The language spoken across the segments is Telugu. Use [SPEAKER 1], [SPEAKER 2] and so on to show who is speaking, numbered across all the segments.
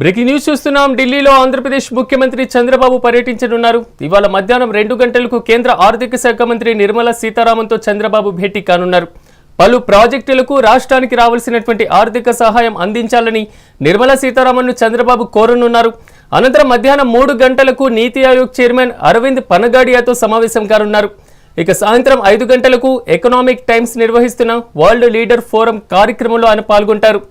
[SPEAKER 1] బ్రేకింగ్ న్యూస్ చూస్తున్నాం. ఢిల్లీలో ఆంధ్రప్రదేశ్ ముఖ్యమంత్రి చంద్రబాబు పర్యటించనున్నారు. ఇవాళ మధ్యాహ్నం రెండు గంటలకు కేంద్ర ఆర్థిక శాఖ మంత్రి నిర్మలా సీతారామన్తో చంద్రబాబు భేటీ కానున్నారు. పలు ప్రాజెక్టులకు రాష్ట్రానికి రావాల్సినటువంటి ఆర్థిక సహాయం అందించాలని నిర్మలా సీతారామన్ను చంద్రబాబు కోరనున్నారు. అనంతరం మధ్యాహ్నం మూడు గంటలకు నీతి ఆయోగ్ చైర్మన్ అరవింద్ పనగాడియాతో సమావేశం కానున్నారు. ఇక సాయంత్రం ఐదు గంటలకు ఎకనామిక్ టైమ్స్ నిర్వహిస్తున్న వరల్డ్ లీడర్ ఫోరం కార్యక్రమంలో ఆయన పాల్గొంటారు.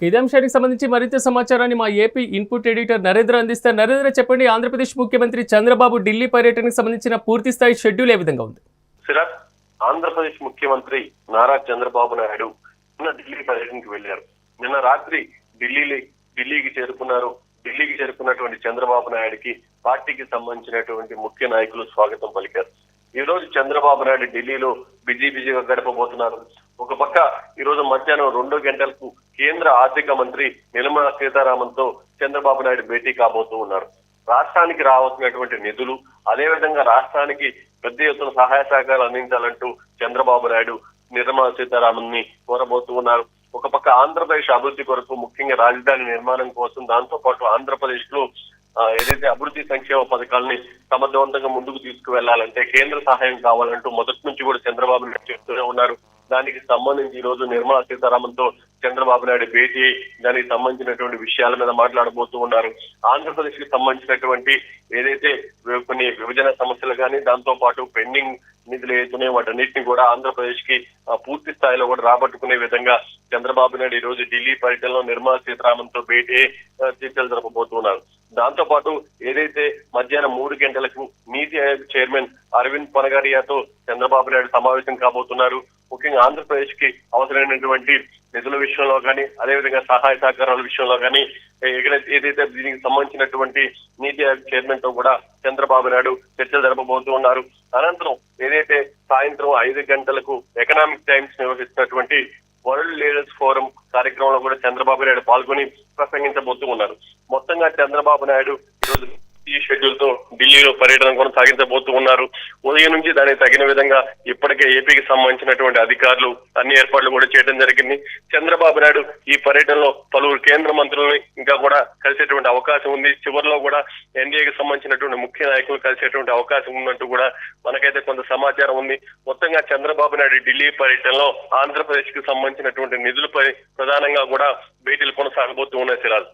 [SPEAKER 1] ఇక ఇదే అంశానికి సంబంధించి మరింత సమాచారాన్ని మా ఏపీ ఇన్పుట్ ఎడిటర్ నరేంద్ర అందిస్తారు నరేంద్ర చెప్పండి. ఆంధ్రప్రదేశ్ ముఖ్యమంత్రి చంద్రబాబు ఢిల్లీ పర్యటనకు సంబంధించిన పూర్తి స్థాయి షెడ్యూల్ ఏ విధంగా ఉంది?
[SPEAKER 2] సిరాజ్ ఆంధ్రప్రదేశ్ ముఖ్యమంత్రి నారా చంద్రబాబు నాయుడు నిన్న ఢిల్లీ పర్యటనకి వెళ్ళారు నిన్న రాత్రి ఢిల్లీ ఢిల్లీకి చేరుకున్నారు. ఢిల్లీకి చేరుకున్నటువంటి చంద్రబాబు నాయుడికి పార్టీకి సంబంధించినటువంటి ముఖ్య నాయకులు స్వాగతం పలికారు. ఈ రోజు చంద్రబాబు నాయుడు ఢిల్లీలో బిజీ బిజీగా గడపబోతున్నారు. ఒక పక్క ఈ రోజు మధ్యాహ్నం రెండు గంటలకు కేంద్ర ఆర్థిక మంత్రి నిర్మలా సీతారామన్తో చంద్రబాబు నాయుడు భేటీ కాబోతూ ఉన్నారు. రాష్ట్రానికి రావాల్సినటువంటి నిధులు అదేవిధంగా రాష్ట్రానికి పెద్ద ఎత్తున సహాయ సహకారాలు అందించాలంటూ చంద్రబాబు నాయుడు నిర్మలా సీతారామన్ని కోరబోతూ ఉన్నారు. ఒక పక్క ఆంధ్రప్రదేశ్ అభివృద్ధి కొరకు ముఖ్యంగా రాజధాని నిర్మాణం కోసం దాంతో పాటు ఆంధ్రప్రదేశ్లో ఏదైతే అభివృద్ధి సంక్షేమ పథకాలని సమర్థవంతంగా ముందుకు తీసుకువెళ్ళాలంటే కేంద్ర సహాయం కావాలంటూ మొదటి నుంచి కూడా చంద్రబాబు నాయుడు చెప్తూనే ఉన్నారు. దానికి సంబంధించి ఈ రోజు నిర్మలా సీతారామన్తో చంద్రబాబు నాయుడు భేటీ దానికి సంబంధించినటువంటి విషయాల మీద మాట్లాడబోతూ ఉన్నారు. ఆంధ్రప్రదేశ్కి సంబంధించినటువంటి ఏదైతే కొన్ని విభజన సమస్యలు కానీ దాంతో పాటు పెండింగ్ నిధులు ఏదైతే వాటన్నిటిని కూడా ఆంధ్రప్రదేశ్కి పూర్తి స్థాయిలో కూడా రాబట్టుకునే విధంగా చంద్రబాబు నాయుడు ఈ రోజు ఢిల్లీ పర్యటనలో నిర్మలా సీతారామన్తో భేటీ చర్చలు జరపబోతున్నారు. దాంతో పాటు ఏదైతే మధ్యాహ్నం మూడు గంటలకు నీతి ఆయోగ్ చైర్మన్ అరవింద్ పనగారియాతో చంద్రబాబు నాయుడు సమావేశం కాబోతున్నారు. ముఖ్యంగా ఆంధ్రప్రదేశ్కి అవసరమైనటువంటి నిధుల విషయంలో కానీ అదేవిధంగా సహాయ సహకారాల విషయంలో కానీ ఏదైతే దీనికి సంబంధించినటువంటి నీతి ఆయోగ్ చైర్మన్తో కూడా చంద్రబాబు నాయుడు చర్చలు జరపబోతూ ఉన్నారు. అనంతరం ఏదైతే సాయంత్రం ఐదు గంటలకు ఎకనామిక్ టైమ్స్ నిర్వహిస్తున్నటువంటి వరల్డ్ లీడర్స్ ఫోరం కార్యక్రమంలో కూడా చంద్రబాబు నాయుడు పాల్గొని ప్రసంగించబోతూ ఉన్నారు. మొత్తంగా చంద్రబాబు నాయుడు ఈరోజు ఢిల్లీలో పర్యటన కూడా సాగించబోతూ ఉన్నారు. ఉదయం నుంచి దానికి తగిన విధంగా ఇప్పటికే ఏపీకి సంబంధించినటువంటి అధికారులు అన్ని ఏర్పాట్లు కూడా చేయడం జరిగింది. చంద్రబాబు నాయుడు ఈ పర్యటనలో పలువురు కేంద్ర మంత్రులని ఇంకా కూడా కలిసేటువంటి అవకాశం ఉంది. చివరిలో కూడా ఎన్డీఏకి సంబంధించినటువంటి ముఖ్య నాయకులు కలిసేటువంటి అవకాశం ఉన్నట్టు కూడా మనకైతే కొంత సమాచారం ఉంది. మొత్తంగా చంద్రబాబు నాయుడు ఢిల్లీ పర్యటనలో ఆంధ్రప్రదేశ్కి సంబంధించినటువంటి నిధులపై ప్రధానంగా కూడా భేటీలు కొనసాగబోతూ ఉన్నాయి సిరాజ్